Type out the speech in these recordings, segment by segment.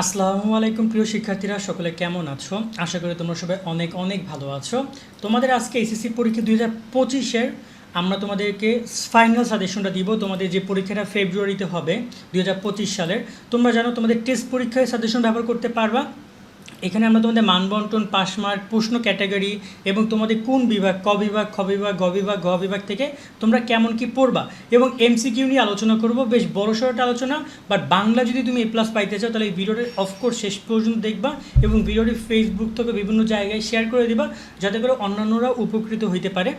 আসসালামু আলাইকুম, প্রিয় শিক্ষার্থীরা, সকলে কেমন আছো? আশা করি তোমরা সবাই অনেক অনেক ভালো আছো। তোমাদের আজকে এসএসসি পরীক্ষা দুই হাজার পঁচিশের আমরা তোমাদেরকে ফাইনাল সাজেশনটা দিব। তোমাদের যে পরীক্ষাটা ফেব্রুয়ারিতে হবে, দুই হাজার পঁচিশ সালের, তোমরা জানো তোমাদের টেস্ট পরীক্ষায় সাজেশন ব্যবহার করতে পারবা। এখানে আমরা তোমাদের মানবন্টন পাস মার্ক প্রশ্ন ক্যাটাগরি এবং তোমাদের কোন বিভাগ, ক বিভাগ, খ বিভাগ, গ বিভাগ গ বিভাগ থেকে তোমরা কেমন কি পড়বা এবং এমসিকিউ নিয়ে আলোচনা করব। বেশ বড় সড়টা আলোচনা বাট বাংলা যদি তুমি এ প্লাস পাইতে চাও, তাহলে এই ভিডিওটি অফকোর্স শেষ পর্যন্ত দেখবা এবং ভিডিওটি ফেসবুক থেকে বিভিন্ন জায়গায় শেয়ার করে দিবা, যাতে করে অন্যান্যরা উপকৃত হইতে পারে।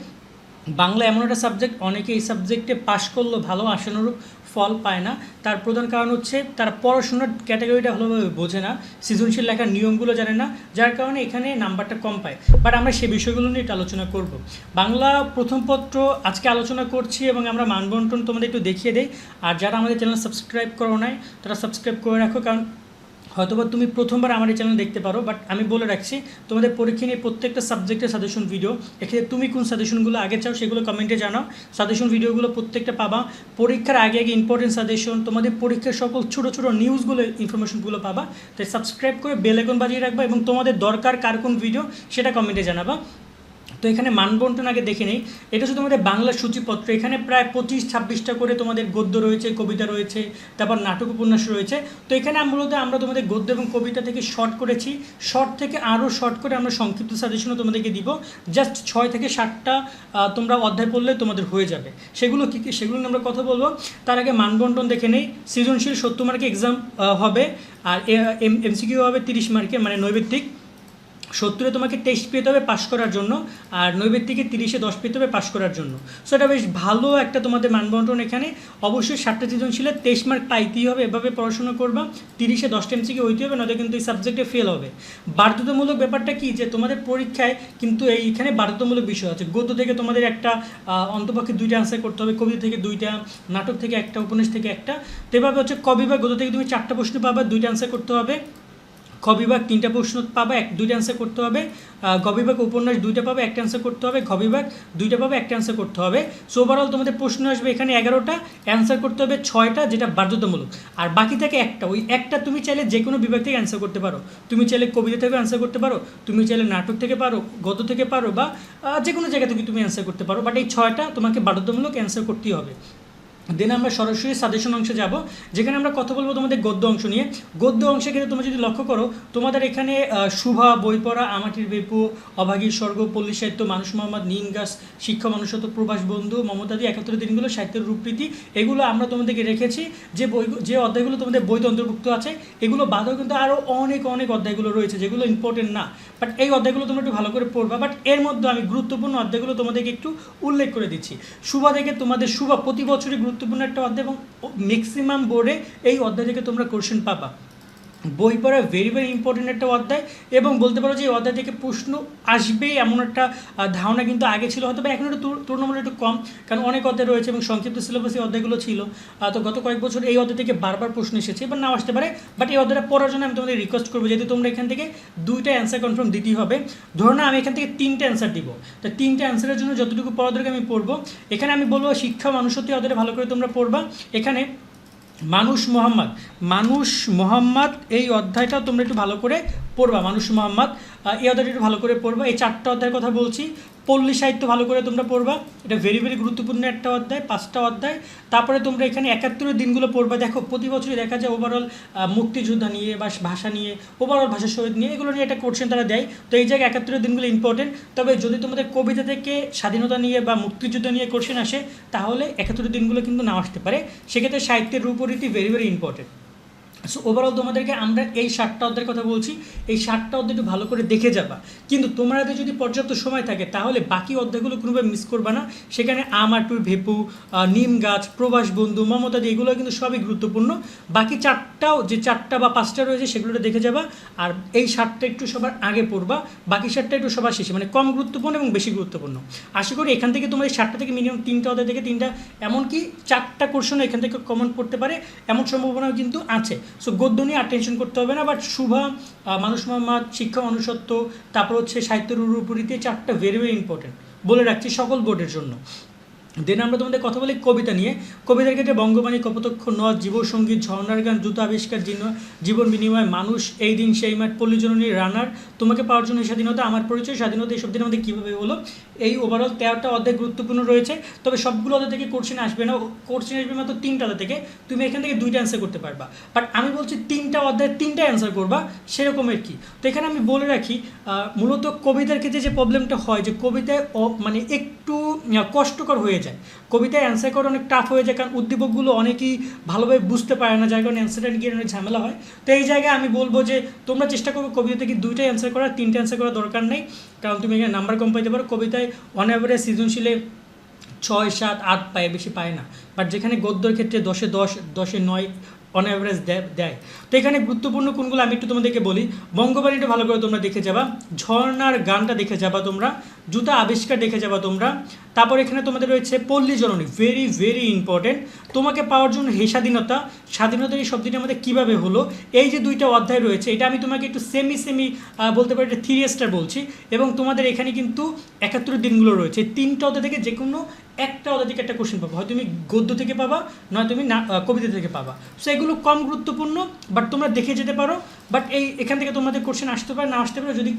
বাংলা এমন একটা সাবজেক্ট অনেকে এই সাবজেক্টে পাশ করলেও ভালো আশানুরূপ ফল পায় না। তার প্রধান কারণ হচ্ছে তারা পড়াশোনার ক্যাটাগরিটা ভালোভাবে বোঝে না, সৃজনশীল লেখার নিয়মগুলো জানে না, যার কারণে এখানে নাম্বারটা কম পায়। বাট আমরা সেই বিষয়গুলো নিয়ে আলোচনা করব। বাংলা প্রথম পত্র আজকে আলোচনা করছি এবং আমরা মানবন্টন তোমাদের একটু দেখিয়ে দেই। আর যারা আমাদের চ্যানেল সাবস্ক্রাইব করো নাই, তারা সাবস্ক্রাইব করে রাখো, কারণ হয়তোবা তুমি প্রথমবার আমার এই চ্যানেল দেখতে পারো বাট আমি বলে রাখছি, তোমাদের পরীক্ষা নিয়ে প্রত্যেকটা সাবজেক্টের সাজেশন ভিডিও এখানে তুমি কোন সাজেশনগুলো আগে চাও সেগুলো কমেন্টে জানাও। সাজেশন ভিডিওগুলো প্রত্যেকটা পাবা। পরীক্ষার আগে আগে ইম্পর্টেন্ট সাজেশন তোমাদের পরীক্ষার সকল ছোটো ছোটো নিউজগুলো ইনফরমেশনগুলো পাবা। তাই সাবস্ক্রাইব করে বেল বাজিয়ে রাখবা এবং তোমাদের দরকার কার কোন ভিডিও সেটা কমেন্টে জানাবা। তো এখানে মানবন্টন আগে দেখে নেই। এটা হচ্ছে তোমাদের বাংলা সূচিপত্র। এখানে প্রায় পঁচিশ, ছাব্বিশটা করে তোমাদের গদ্য রয়েছে, কবিতা রয়েছে, তারপর নাটক উপন্যাস রয়েছে। তো এখানে মূলত আমরা তোমাদের গদ্য এবং কবিতা থেকে শর্ট করেছি। শর্ট থেকে আরও শর্ট করে আমরা সংক্ষিপ্ত সাজেশনও তোমাদেরকে দিব। জাস্ট ছয় থেকে সাতটা তোমরা অধ্যায় পড়লে তোমাদের হয়ে যাবে। সেগুলো কী কী, সেগুলো নিয়ে আমরা কথা বলব। তার আগে মানবন্টন দেখে নেই। সৃজনশীল সত্তর মার্কে এক্সাম হবে। আর এম, এমসিকিউ হবে তিরিশ মার্কে মানে নৈবেত্তিক। সত্তরে তোমাকে টেস্ট পেতে হবে পাশ করার জন্য, আর নৈবেদ্যিকে তিরিশে দশ পেতে হবে পাশ করার জন্য। সো এটা বেশ ভালো একটা তোমাদের মানবন্টন এখানে। অবশ্যই ষাটটা সৃজনশীলে তেইশ মার্ক পাইতেই হবে, এভাবে পড়াশোনা করবা। তিরিশে দশটা এমসিকে হইতে হবে, নয়তো কিন্তু এই সাবজেক্টে ফেল হবে। বাধ্যতামূলক ব্যাপারটা কি? যে তোমাদের পরীক্ষায় কিন্তু এইখানে বাধ্যতামূলক বিষয় আছে। গদ্য থেকে তোমাদের একটা অন্তপক্ষে দুইটা অ্যান্সার করতে হবে, কবিতা থেকে দুইটা, নাটক থেকে একটা, উপন্যাস থেকে একটা। তো এভাবে হচ্ছে কবি বা গদ্য থেকে তুমি চারটা প্রশ্ন পাবা, দুইটা অ্যান্সার করতে হবে। খ বিভাগ তিনটা প্রশ্ন পাবে, এক দুইটা অ্যান্সার করতে হবে। গ বিভাগ উপন্যাস দুইটা পাবে, একটা অ্যান্সার করতে হবে। ঘ বিভাগ দুইটা পাবে, একটা অ্যান্সার করতে হবে। সো ওভারঅল তোমাদের প্রশ্ন আসবে এখানে এগারোটা। অ্যান্সার করতে হবে ছয়টা, যেটা বাধ্যতামূলক। আর বাকি থাকে একটা। ওই একটা তুমি চাইলে যে কোনো বিভাগ থেকে অ্যান্সার করতে পারো। তুমি চাইলে কবিতা থেকে অ্যান্সার করতে পারো। তুমি চাইলে নাটক থেকে পারো, গদ্য থেকে পারো বা যে কোনো জায়গা থেকে তুমি অ্যান্সার করতে পারো। বাট এই ছয়টা তোমাকে বাধ্যতামূলক অ্যান্সার করতেই হবে। দেন আমরা সরাসরি সাজেশন অংশে যাব, যেখানে আমরা কথা বলব তোমাদের গদ্য অংশ নিয়ে। গদ্য অংশে কিন্তু তোমরা যদি লক্ষ্য করো, তোমাদের এখানে শুভা বই পড়া আমাটির বেপু অভাগী স্বর্গ, পল্লী সাহিত্য, মানুষ মোহাম্মদ গাছ, শিক্ষা মানুষত্ব প্রবাস বন্ধু মমতাদি একাত্তর দিনগুলো, সাহিত্যের রূপরীতি, এগুলো আমরা তোমাদেরকে রেখেছি। যে বই, যে অধ্যায়গুলো তোমাদের বইতে অন্তর্ভুক্ত আছে, এগুলো বাদেও কিন্তু আরও অনেক অনেক অধ্যায়গুলো রয়েছে, যেগুলো ইম্পর্টেন্ট না। বাট এই অধ্যায়গুলো তোমরা একটু ভালো করে পড়বা বাট এর মধ্যে আমি গুরুত্বপূর্ণ অধ্যায়গুলো তোমাদেরকে একটু উল্লেখ করে দিচ্ছি। শুভা থেকে তোমাদের শুভা প্রতি বছরই গুরুত্বপূর্ণ একটা অধ্যায় এবং ম্যাক্সিমাম বোর্ডে এই অধ্যায় থেকে তোমরা কোশ্চেন পাবা। বই পড়া ভেরি ভেরি ইম্পর্টেন্ট একটা অধ্যায় এবং বলতে পারো যে এই অধ্যায় থেকে প্রশ্ন আসবে এমন একটা ধারণা কিন্তু আগে ছিল হয়তো বা এখন একটু তুল- তুলনামূলক একটু কম, কারণ অনেক অধ্যায় রয়েছে এবং সংক্ষিপ্ত সিলেবাসে অধ্যায়গুলো ছিল। তো গত কয়েক বছর এই অধ্যায় থেকে বারবার প্রশ্ন এসেছে, এবার নাও আসতে পারে। বাট এই অধ্যায়টা পড়ার জন্য আমি তোমাদের রিকোয়েস্ট করব, যেহেতু তোমরা এখান থেকে দুইটা অ্যান্সার কনফার্ম দিতেই হবে। ধরো না, আমি এখান থেকে তিনটে অ্যান্সার দিব। তো তিনটে অ্যান্সারের জন্য যতটুকু পড়া দরকার আমি পড়ব। এখানে আমি বলব শিক্ষা মানুষত্ব অধ্যায়টা ভালো করে তোমরা পড়বা। এখানে মানুষ মোহাম্মদ। মানুষ মোহাম্মদ, এই অধ্যায়টা তোমরা একটু ভালো করে পড়বা। মানুষ মোহাম্মদ এই অধ্যায়টা একটু ভালো করে পড়বা। এই চারটা অধ্যায়ের কথা বলছি। পল্লী সাহিত্য ভালো করে তোমরা পড়বা। এটা ভেরি ভেরি গুরুত্বপূর্ণ একটা অধ্যায়, পাঁচটা অধ্যায়। তারপরে তোমরা এখানে একাত্তরের দিনগুলো পড়বা। দেখো, প্রতি বছরই দেখা যায় ওভারঅল মুক্তিযোদ্ধা নিয়ে বা ভাষা নিয়ে ওভারঅল ভাষা শহীদ নিয়ে, এগুলো নিয়ে একটা কোশ্চেন তারা দেয়। তো এই জায়গায় একাত্তরের দিনগুলো ইম্পর্টেন্ট তবে যদি তোমাদের কবিতা থেকে স্বাধীনতা নিয়ে বা মুক্তিযুদ্ধ নিয়ে কোশ্চেন আসে, তাহলে একাত্তরের দিনগুলো কিন্তু নাও আসতে পারে। সেক্ষেত্রে সাহিত্যের রূপরীতি very very important so overall তোমাদেরকে আমরা এই সাতটা অধ্যায়ের কথা বলছি। এই সাতটা অধ্যায় একটু ভালো করে দেখে যাবা। কিন্তু তোমাদের যদি পর্যাপ্ত সময় থাকে তাহলে বাকি অধ্যায়গুলো কোনোভাবে মিস করবা না। সেখানে আমাটুর ভেপু আহ, নিম গাছ প্রবাস বন্ধু মমতাদি এগুলো কিন্তু সবই গুরুত্বপূর্ণ। বাকি চারটাও যে চারটা বা পাঁচটা রয়েছে সেগুলো দেখে যাবা। আর এই সাতটা একটু সবার আগে পড়বা। বাকি সাতটা একটু সবার শেষে। মানে কম গুরুত্বপূর্ণ এবং বেশি গুরুত্বপূর্ণ। আশা করি এখান থেকে তোমার এই সাতটা থেকে মিনিমাম তিনটা অধ্যায় থেকে তিনটা এমনকি চারটা কোশ্চেন এখান থেকে কমন পড়তে পারে। এমন সম্ভাবনাও কিন্তু আছে। সো গদ্য নিয়ে আর টেনশন করতে হবে না বাট শুভা মানুষ মোহাম্মদ শিক্ষা অনুসত্ব তারপর হচ্ছে সাহিত্য রূপরীতি চারটা ভেরি ভেরি ইম্পর্টেন্ট বলে রাখছি সকল বোর্ডের জন্য। দেন আমরা তোমাদের কথা বলি কবিতা নিয়ে। কবিতার ক্ষেত্রে বঙ্গবাণী, কপোতক্ষ, নদ, জীবসঙ্গীত, ঝর্ণার গান জুতো আবিষ্কার জীবন জীবন বিনিময়, মানুষ, এই দিন, সেই মাঠ পল্লীজননী রানার। তোমাকে পাওয়ার জন্য স্বাধীনতা, আমার পরিচয়, স্বাধীনতা এইসব দিন আমাদের কীভাবে হলো? এই ওভারঅল তেরোটা অধ্যায় গুরুত্বপূর্ণ রয়েছে। তবে সবগুলো অধ্যায় থেকে কোর্সিন আসবে না। কোর্সিন আসবে মাত্র তিনটা থেকে। তুমি এখান থেকে দুইটা অ্যান্সার করতে পারবা। বাট আমি বলছি তিনটা অধ্যায়, তিনটা অ্যান্সার করবা, সেরকমের কি? তো এখানে আমি বলে রাখি মূলত কবিতার ক্ষেত্রে যে প্রবলেমটা হয়, যে কবিতায় মানে একটু কষ্টকর হয়ে যায়। কবিতায় অ্যান্সার করা অনেক টাফ হয়ে যায়, কারণ উদ্দীপকগুলো অনেকেই ভালোভাবে বুঝতে পারে না, যার কারণে অ্যান্সারটা গিয়ে অনেক ঝামেলা হয়। তো এই জায়গায় আমি বলব যে, তোমরা চেষ্টা করবে কবিতা কি দুইটাই অ্যান্সার করার, তিনটে অ্যান্সার করার দরকার নেই। কারণ তুমি এখানে নাম্বার কম পাইতে পারো, কবিতায় অন অ্যাভারেজ সৃজনশীলে ছয়, সাত, আট পায়, বেশি পায় না। বাট যেখানে গদ্যর ক্ষেত্রে দশে দশ, দশে নয় অন অ্যাভারেজ দেয়। তো এখানে গুরুত্বপূর্ণ কোনগুলো আমি একটু তোমাদেরকে বলি। বঙ্গবাণীটা ভালো করে তোমরা দেখে যাবা। ঝর্ণার গানটা দেখে যাবা তোমরা। জুতা আবিষ্কার দেখে যাবা তোমরা। তারপর এখানে তোমাদের রয়েছে পল্লী জননী। ভেরি ভেরি ইম্পর্টেন্ট তোমাকে পাওয়ার জন্য হে স্বাধীনতা স্বাধীনতার এই শব্দটি আমাদের কীভাবে হলো? এই যে দুইটা অধ্যায় রয়েছে, এটা আমি তোমাকে একটু সেমি সেমি বলতে পারি এটা থ্রি বলছি। এবং তোমাদের এখানে কিন্তু একাত্তর দিনগুলো রয়েছে। তিনটা অধ্যায় থেকে যে কোনো একটা ওদের থেকে একটা কোশ্চেন পাবো। হয় তুমি গদ্য থেকে পাবা, নয় তুমি না কবিতা থেকে পাবা। সো এগুলো কম গুরুত্বপূর্ণ বাট তোমরা দেখে যেতে পারো। বাট এই, এখান থেকে তোমাদের কোশ্চেন আসতে পারে, না আসতে পারে, যদি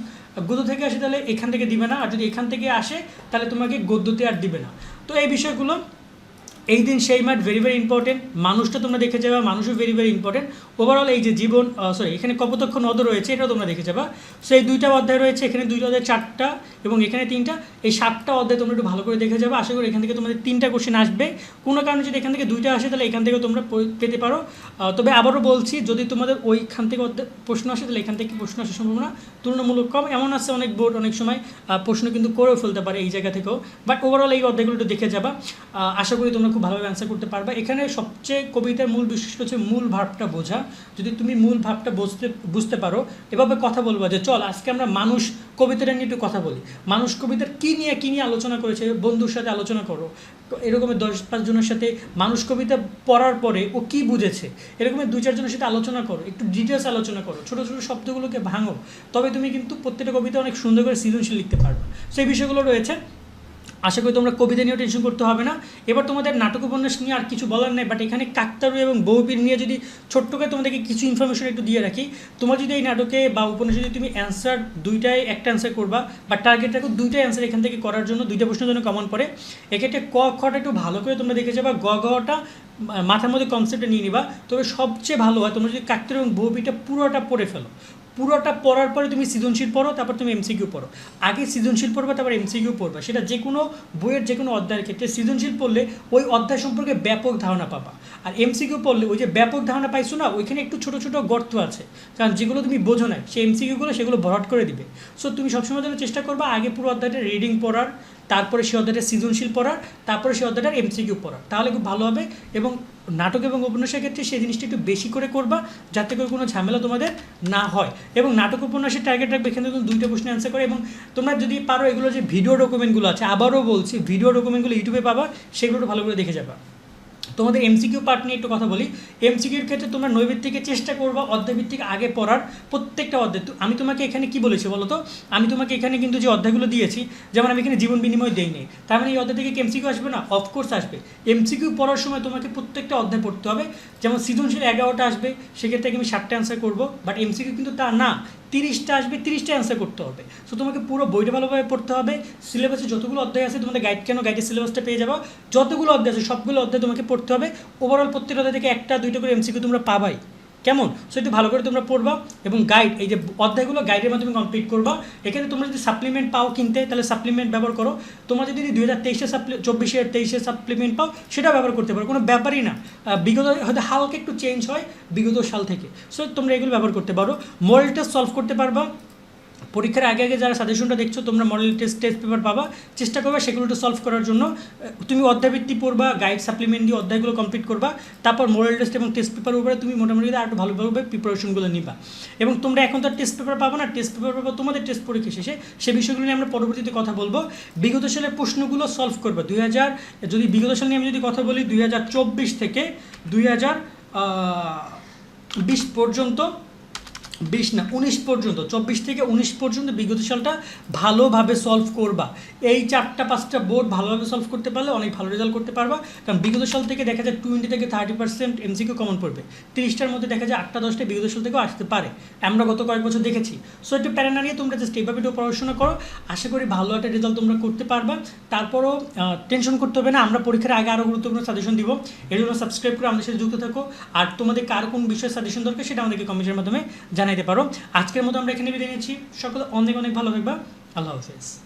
গদ্য থেকে আসে তাহলে এখান থেকে দিবে না, আর যদি এখান থেকে আসে, তাহলে তোমাকে গদ্যতে আর দিবে না। তো এই বিষয়গুলো এই দিন সেই মাঠ ভেরি ভেরি ইম্পর্টেন্ট মানুষটা তোমরা দেখে যাবে, মানুষও ভেরি ভেরি ইম্পর্টেন্ট ওভারঅল এই যে জীবন সরি এখানে কপোতক্ষ নদ রয়েছে, এটাও তোমরা দেখে যাবা। সো এই দুইটা অধ্যায় রয়েছে, এখানে দুইটা অধ্যায় চারটা এবং এখানে তিনটা। এই সাতটা অধ্যায় তোমরা একটু ভালো করে দেখে যাবে। আশা করি এখান থেকে তোমাদের তিনটা কোশ্চেন আসবে। কোনো কারণে যদি এখান থেকে দুইটা আসে, তাহলে এখান থেকে তোমরা পেতে পারো। তবে আবারও বলছি, যদি তোমাদের ওইখান থেকে প্রশ্ন আসে, তাহলে এখান থেকে প্রশ্ন আসার সম্ভাবনা তুলনামূলক কম। এমন আছে অনেক বোর্ড অনেক সময় প্রশ্ন কিন্তু করেও ফেলতে পারে এই জায়গা থেকেও। বাট ওভারঅল এই অধ্যায়গুলো একটু দেখে যাবা। আশা করি তোমরা খুব ভালোভাবে অ্যান্সার করতে পারবে। এখানে সবচেয়ে কবিতার মূল বৈশিষ্ট্য হচ্ছে মূল ভাবটা বোঝা। যদি তুমি মূল ভাবটা বুঝতে বুঝতে পারো, এভাবে কথা বলব যে, চল, আজকে আমরা মানুষ কবিতাটা নিয়ে একটু কথা বলি। মানুষ কবিতার কী নিয়ে কী নিয়ে আলোচনা করেছে? বন্ধুর সাথে আলোচনা করো। এরকমের দশ পাঁচজনের সাথে মানুষ কবিতা পড়ার পরে ও কি বুঝেছে? এরকমের দুই, চারজনের সাথে আলোচনা করো। একটু ডিটেলস আলোচনা করো। ছোটো ছোটো শব্দগুলোকে ভাঙো। তবে তুমি কিন্তু প্রত্যেকটা কবিতা অনেক সুন্দর করে সৃজনশীল লিখতে পারবে। সেই বিষয়গুলো রয়েছে। আশা করি তোমরা কবিতা নিয়েও টেনশন করতে হবে না। এবার তোমাদের নাটক উপন্যাস নিয়ে আর কিছু বলার নেই বাট এখানে কাকতারু এবং বৌপির নিয়ে যদি ছোট্ট করে তোমাদেরকে কিছু ইনফরমেশন একটু দিয়ে রাখি, তোমার যদি এই নাটকে বা উপন্যাসে যদি তুমি অ্যান্সার দুইটাই, একটা অ্যান্সার করবা, বা টার্গেট রাখো দুইটাই অ্যান্সার এখান থেকে করার জন্য, দুইটা প্রশ্নের জন্য কমন পড়ে, এক্ষেত্রে ক খটা একটু ভালো করে তোমরা দেখে যাবা, গ ঘটা মাথার মধ্যে কনসেপ্টটা নিয়ে নিবা, তবে সবচেয়ে ভালো হয় তোমরা যদি কাকতারু এবং বউপিটা পুরোটা পড়ে ফেলো। পুরোটা পড়ার পরে তুমি সৃজনশীল পড়ো, তারপর তুমি এমসিকিউ পড়ো। আগে সৃজনশীল পড়বে, তারপর এমসিকিউ পড়বে। সেটা যে কোনো বইয়ের যে কোনো অধ্যায়ের ক্ষেত্রে সৃজনশীল পড়লে ওই অধ্যায় সম্পর্কে ব্যাপক ধারণা পাবা। আর এমসিকিউ পড়লে ওই যে ব্যাপক ধারণা পাইছো না, ওইখানে একটু ছোটো ছোটো গর্ত আছে। কারণ যেগুলো তুমি বোঝো না সেই এমসিকিউগুলো সেগুলো ভরাট করে দিবে। সো তুমি সবসময় যেন চেষ্টা করবা আগে পুরো অধ্যায়টা রিডিং পড়ার, তারপরে সেই অধ্যায়টা সৃজনশীল পড়ার, তারপরে সেই অধ্যায়টার এমসিকিউ পড়ার। তাহলে খুব ভালো হবে এবং নাটক এবং উপন্যাসের ক্ষেত্রে সেই জিনিসটা একটু বেশি করে করবা, যাতে করে কোনো ঝামেলা তোমাদের না হয়। এবং নাটক উপন্যাসের টার্গেট রাখবে, এখানে তুমি দুইটা প্রশ্নে অ্যান্সার করে, এবং তোমরা যদি পারো এগুলো যে ভিডিও ডকুমেন্টগুলো আছে, আবারও বলছি ভিডিও ডকুমেন্টগুলো ইউটিউবে পাবা, সেগুলো ভালো করে দেখে যাবা। তোমাদের এমসিকিউ পার্ট নিয়ে একটু কথা বলি। এমসিকিউর ক্ষেত্রে তোমরা নৈবেদ্যিকে চেষ্টা করবা অধ্যায়ভিত্তিক আগে পড়ার প্রত্যেকটা অধ্যায়। আমি তোমাকে এখানে কি বলেছি বলো তো? আমি তোমাকে এখানে কিন্তু যে অধ্যায়গুলো দিয়েছি, যেমন আমি এখানে জীবন বিনিময় দেই নেই, তার মানে এই অধ্যায় থেকে এমসিকিউ আসবে না? অফকোর্স আসবে। এমসিকিউ পড়ার সময় তোমাকে প্রত্যেকটা অধ্যায় পড়তে হবে। যেমন সৃজনশীল এগারোটা আসবে, সেক্ষেত্রে আমি ষাটটা অ্যান্সার করব? বাট এমসিকিউ কিন্তু তা না, তিরিশটা আসবে, তিরিশটা অ্যান্সার করতে হবে। সো তোমাকে পুরো বইটা ভালোভাবে পড়তে হবে। সিলেবাসে যতগুলো অধ্যায় আছে, তোমাদের গাইড কেন গাইডের সিলেবাসটা পেয়ে যাব? যতগুলো অধ্যায় আছে, সবগুলো অধ্যায় তোমাকে পড়তে হবে। ওভারঅল প্রত্যেকটা থেকে একটা, দুইটা করে এমসিকিউ তোমরা পাবাই। কেমন? সো একটু ভালো করে তোমরা পড়বা এবং গাইড এই যে অধ্যায়গুলো গাইডের মাধ্যমে কমপ্লিট করবা। এখানে তোমরা যদি সাপ্লিমেন্ট পাও কিনতে, তাহলে সাপ্লিমেন্ট ব্যবহার করো। তোমরা যদি দুই হাজার তেইশে সাপ্লি চব্বিশে তেইশে সাপ্লিমেন্ট পাও সেটা ব্যবহার করতে পারো। কোনো ব্যাপারই না। বিগত, হয়তো হালকা একটু চেঞ্জ হয় বিগত সাল থেকে। সো তোমরা এগুলো ব্যবহার করতে পারো। মডেল টেস্ট সলভ করতে পারবা। পরীক্ষার আগে আগে যারা সাজেশনটা দেখছ, তোমরা মডেল টেস্ট টেস্ট পেপার পাবা। চেষ্টা করবে সেগুলো একটু সলভ করার জন্য। তুমি অধ্যায়ভিত্তি পড়বা গাইড সাপ্লিমেন্ট দিয়ে অধ্যায়গুলো কমপ্লিট করবা। তারপর মডেল টেস্ট এবং টেস্ট পেপার উপরে তুমি মোটামুটি আর একটু ভালোভাবে প্রিপারেশনগুলো নিবা। এবং তোমরা এখন তো টেস্ট পেপার পাবো না। টেস্ট পেপার পাবো তোমাদের টেস্ট পরীক্ষা শেষে। সে বিষয়গুলো নিয়ে আমরা পরবর্তীতে কথা বলব। বিগত সালের প্রশ্নগুলো সলভ করবে। দুই হাজার, যদি বিগত সাল নিয়ে আমি যদি কথা বলি, দুই হাজার চব্বিশ থেকে দুই হাজার বিশ পর্যন্ত বিশ না, উনিশ পর্যন্ত, চব্বিশ থেকে উনিশ পর্যন্ত বিগত সালটা ভালোভাবে সলভ করবা। এই চারটা, পাঁচটা বোর্ড ভালোভাবে সলভ করতে পারলে অনেক ভালো রেজাল্ট করতে পারবা। কারণ বিগত সাল থেকে দেখা যায় টোয়েন্টি থেকে থার্টি পার্সেন্ট এমসিকিউ কমন পড়বে। তিরিশটার মধ্যে দেখা যায় আটটা, দশটা বিগত সাল থেকেও আসতে পারে। আমরা গত কয়েক বছর দেখেছি। সো একটু প্যারা না নিয়ে তোমরা জাস্ট এইভাবে একটু পড়াশোনা করো। আশা করি ভালো একটা রেজাল্ট তোমরা করতে পারবা। তারপরও টেনশন করতে হবে না। আমরা পরীক্ষার আগে আরও গুরুত্বপূর্ণ সাজেশন দিব। এর জন্য সাবস্ক্রাইব করে আমাদের সাথে যুক্ত থাকো। আর তোমাদের কার কোন বিষয়ে সাজেশন দরকার সেটা আমাদেরকে কমেন্টের মাধ্যমে জানাইতে পারো। আজকের মতো আমরা এখানে বিদায় নিচ্ছি। সকলে অনেক অনেক ভালো থাকবা। আল্লাহ হাফেজ।